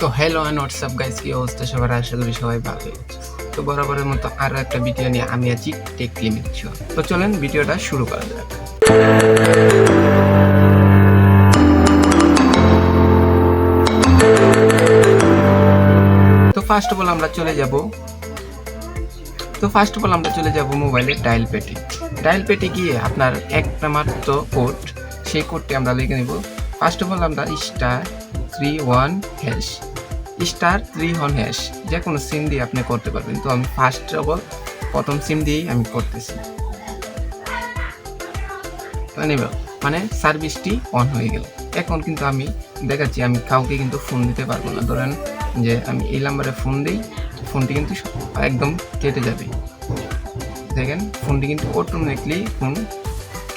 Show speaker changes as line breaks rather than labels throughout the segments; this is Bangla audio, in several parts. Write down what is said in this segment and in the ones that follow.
তো হ্যালো অ্যান্ড হোয়াটসঅ্যাপ গাইস কি অবস্থা সবার? আশা করি সবাই ভালো তো বরাবরের মতো আরও একটা ভিডিও নিয়ে আমি আছি টেক লিমিট শো তো চলেন ভিডিওটা শুরু করা যাক। তো ফার্স্ট অফ অল আমরা চলে যাব, তো ফার্স্ট অফ অল আমরা চলে যাব মোবাইলের ডায়াল পেটে ডায়াল পেটে গিয়ে আপনার একটা মাত্র কোড সেই কোডটি আমরা লিখে নেব। ফার্স্ট অফ অল আমরা star three one hash star three one hash যে কোনো সিম দিয়ে আপনি করতে পারবেন। তো আমি ফার্স্ট অফ অল প্রথম সিম দিয়েই আমি করতেছি। মানে সার্ভিসটি অন হয়ে গেল। এখন কিন্তু আমি দেখাচ্ছি, আমি কাউকে কিন্তু ফোন দিতে পারব না। ধরেন যে আমি এই নাম্বারে ফোন দিই ফোনটি কিন্তু একদম কেটে যাবে। দেখেন ফোনটি কিন্তু অটোমেটিকলি ফোন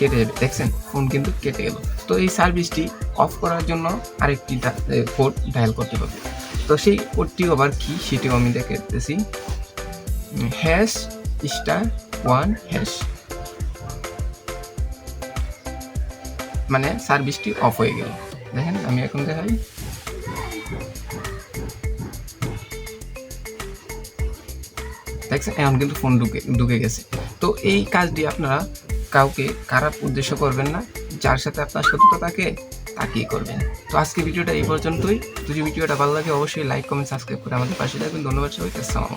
কেটে যাবে দেখছেন ফোন কিন্তু কেটে গেল। তো এই সার্ভিসটি অফ করার জন্য আরেকটি কোড ডায়াল করতে হবে। তো সেই কোডটি আবার কি, সেটিও আমি দেখাতেছি। হ্যাশ স্টার ওয়ান হ্যাশ মানে সার্ভিসটি অফ হয়ে গেল। দেখেন, আমি এখন দেখাই। দেখছেন, এখন কিন্তু ফোন ঢুকে ঢুকে গেছে। তো এই কাজটি আপনারা কাউকে খারাপ উদ্দেশ্য করবেন না, যার সাথে আপনার শত্রুতা থাকে তাকেই করবেন। তো আজকে ভিডিওটা এই পর্যন্তই। যদি ভিডিওটা ভালো লাগে, অবশ্যই লাইক কমেন্ট সাবস্ক্রাইব করে আমাদের পাশে থাকবেন। ধন্যবাদ সবাইকে, আসসালামু